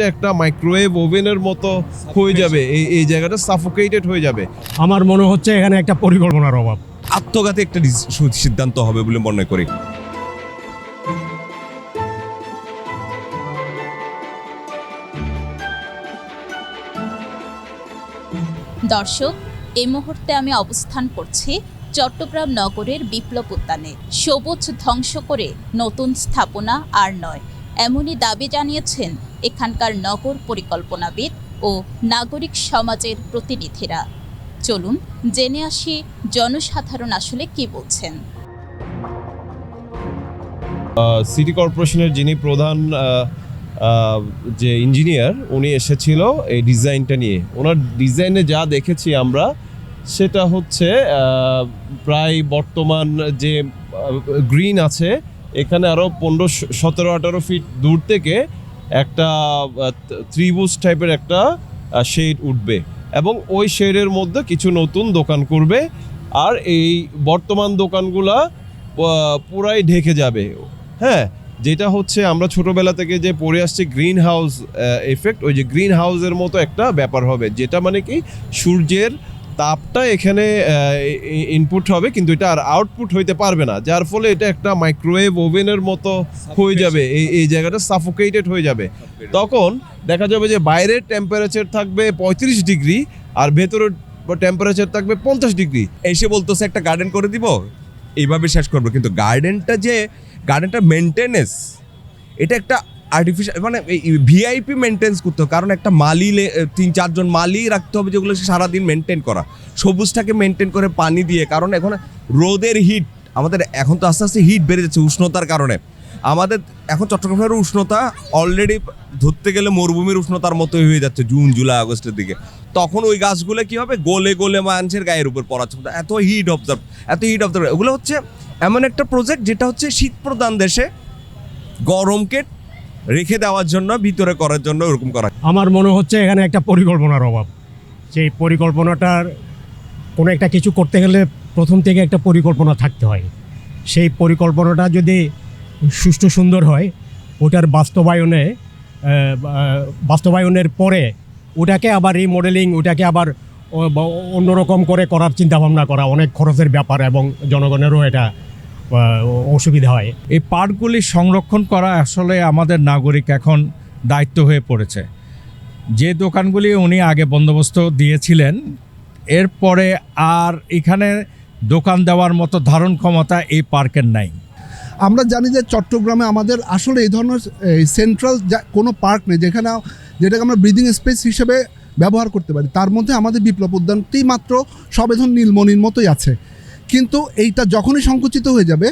এটা একটা মাইক্রোওয়েভ ওভেনের মতো হয়ে যাবে। এই এই জায়গাটা সাফোকেটেড হয়ে যাবে। আমার মনে হচ্ছে এখানে একটা পরিকল্পনার অভাব। আত্মঘাতী একটা সু- সিদ্ধান্ত হবে বলে মনে করি। দর্শক এই মুহূর্তে আমি অবস্থান করছি চট্টগ্রাম নগরের বিপ্লব উদ্যানে। সবুজ ধ্বংস করে নতুন স্থাপনা আর নয়। এমনই দাবি জানিয়েছেন এখানকার নগর পরিকল্পনাবিদ ও নাগরিক সমাজের প্রতিনিধিরা। চলুন জেনে আসি জনসাধারণ আসলে কি বলছেন। সিটি কর্পোরেশনের যিনি প্রধান যে ইঞ্জিনিয়ার, উনি এসেছিল এই ডিজাইনটা নিয়ে। ওনার ডিজাইনে যা দেখেছি আমরা, সেটা হচ্ছে প্রায় বর্তমান যে গ্রিন আছে এখানে আরও পনেরো, সতেরো, আঠারো ফিট দূর থেকে একটা ত্রিভুজ টাইপের একটা শেড উঠবে। এবং ওই শেডের মধ্যে কিছু নতুন দোকান করবে। আর এই বর্তমান দোকানগুলা পুরাই ঢেকে যাবে। হ্যাঁ যেটা হচ্ছে আমরা ছোটবেলা থেকে যে পড়ে আসছে গ্রিন হাউস এফেক্ট ওই যে গ্রিন হাউসের মতো একটা ব্যাপার হবে। যেটা মানে কি, সূর্যের তাপটা এখানে ইনপুট হবে কিন্তু এটা আর আউটপুট হইতে পারবে না। যার ফলে এটা একটা মাইক্রোওয়েভ ওভেনের মতো হয়ে যাবে। এই এই জায়গাটা সাফোকেটেড হয়ে যাবে। তখন দেখা যাবে যে বাইরের টেম্পারেচার থাকবে পঁয়ত্রিশ ডিগ্রি আর ভেতরের টেম্পারেচার থাকবে পঞ্চাশ ডিগ্রি। এসে বলতেছে একটা গার্ডেন করে দিব। এইভাবে শেষ করব। কিন্তু গার্ডেনটা যে গার্ডেনটা মেনটেনেন্স এটা একটা আর্টিফিশিয়াল মানে ভিআইপি মেনটেন্স করতে হবে। কারণ একটা মালি তিন, চারজন মালি রাখতে হবে যেগুলো সে সারাদিন মেনটেন করা। সবুজটাকে মেনটেন করে পানি দিয়ে, কারণ এখন রোদের হিট আমাদের এখন তো আস্তে আস্তে হিট বেড়ে যাচ্ছে উষ্ণতার কারণে। আমাদের এখন চট্টগ্রামের উষ্ণতা অলরেডি ধরতে গেলে মরুভূমির উষ্ণতার মতোই হয়ে যাচ্ছে জুন, জুলাই, আগস্টের দিকে। তখন ওই গাছগুলো কি হবে? গোলে গোলে মানুষের গায়ের উপর পড়াচ্ছে। এত হিট অবজার্ভ এত হিট অবজার্ভ ওগুলো হচ্ছে এমন একটা প্রজেক্ট যেটা হচ্ছে শীত প্রধান দেশে। গরমকে রেখে দেওয়ার জন্য, ভিতরে করার জন্য ওরকম করা আমার মনে হচ্ছে এখানে একটা পরিকল্পনার অভাব। সেই পরিকল্পনাটার কোনো একটা কিছু করতে গেলে প্রথম থেকে একটা পরিকল্পনা থাকতে হয়। সেই পরিকল্পনাটা যদি সুষ্ঠু সুন্দর হয়, ওটার বাস্তবায়নে বাস্তবায়নের পরে ওটাকে আবার রিমডেলিং ওটাকে আবার অন্যরকম করে করার চিন্তাভাবনা করা অনেক খরচের ব্যাপার এবং জনগণেরও এটা অসুবিধা হয়। এই পার্কগুলি সংরক্ষণ করা আসলে আমাদের নাগরিক এখন দায়িত্ব হয়ে পড়েছে। যে দোকানগুলি উনি আগে বন্দোবস্ত দিয়েছিলেন, এরপরে আর এখানে দোকান দেওয়ার মতো ধারণ ক্ষমতা এই পার্কের নাই। আমরা জানি যে চট্টগ্রামে আমাদের আসলে এই ধরনের সেন্ট্রাল কোনো পার্ক নেই যেখানে যেটাকে আমরা ব্রিদিং স্পেস হিসেবে ব্যবহার করতে পারি। তার মধ্যে আমাদের বিপ্লব উদ্যানটি মাত্র সবেধন নীলমণির মতোই আছে। কিন্তু এইটা যখনই সংকুচিত হয়ে যাবে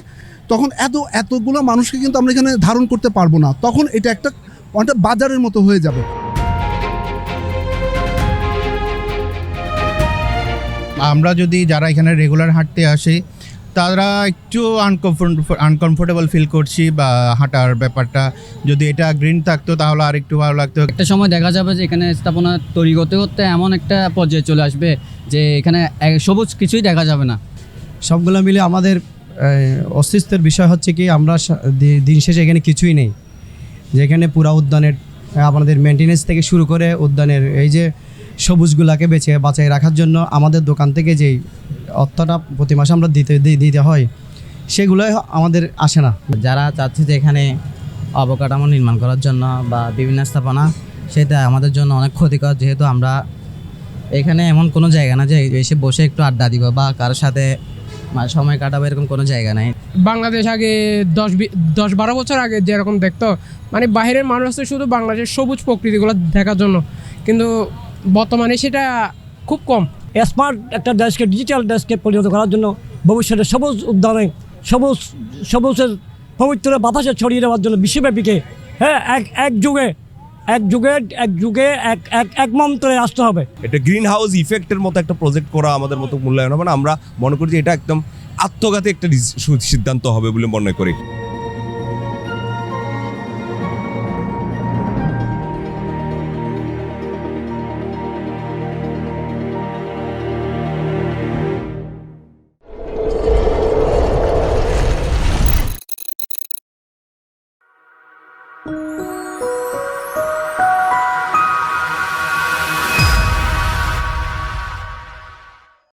তখন এত এতগুলো মানুষকে কিন্তু আমরা এখানে ধারণ করতে পারব না। তখন এটা একটা অনেকটা বাজারের মতো হয়ে যাবে। আমরা যদি যারা এখানে রেগুলার হাঁটতে আসে তারা একটু আনকমফোর্টেবল ফিল করছি বা হাঁটার ব্যাপারটা। যদি এটা গ্রিন থাকতো তাহলে আর একটু ভালো লাগতো। একটা সময় দেখা যাবে যে এখানে স্থাপনা তৈরি করতে করতে এমন একটা পর্যায়ে চলে আসবে যে এখানে সবুজ কিছুই দেখা যাবে না। সবগুলো মিলে আমাদের অস্তিত্বের বিষয় হচ্ছে কি, আমরা দিন শেষে এখানে কিছুই নেই। যেখানে পুরা উদ্যানের আমাদের মেনটেনেন্স থেকে শুরু করে উদ্যানের এই যে সবুজগুলাকে বেছে বাঁচাই রাখার জন্য আমাদের দোকান থেকে যেই অর্থটা প্রতি মাসে আমরা দিতে দিতে হয়, সেগুলোই আমাদের আসে না। যারা চাচ্ছে যে এখানে অবকাঠামো নির্মাণ করার জন্য বা বিভিন্ন স্থাপনা, সেটা আমাদের জন্য অনেক ক্ষতিকর, যেহেতু আমরা এখানে এমন কোনো জায়গা না যে এসে বসে একটু আড্ডা দিব বা কারোর সাথে সময় কাটাবো এরকম কোনো জায়গা নাই। বাংলাদেশ আগে দশ বি- দশ বারো বছর আগে যেরকম দেখতো মানে বাইরের মানুষ আসতো শুধু বাংলাদেশের সবুজ প্রকৃতিগুলো দেখার জন্য। কিন্তু বর্তমানে সেটা খুব কম। স্মার্ট একটা দেশকে ডিজিটাল দেশকে পরিণত করার জন্য ভবিষ্যতে সবুজ উদ্যানে সবুজ সবুজের পবিত্র বাতাসে ছড়িয়ে দেওয়ার জন্য বিশ্বব্যাপীকে হ্যাঁ এক এক যুগে এক যুগে এক যুগে, এক এক এক মন্ত্রে আসতে হবে। এটা গ্রিন হাউস ইফেক্টের মতো একটা প্রজেক্ট করা আমাদের মতো মূল্যায়ন হবে না। আমরা মনে করি যে এটা একদম আত্মঘাতী একটা সিদ্ধান্ত হবে বলে মনে করি।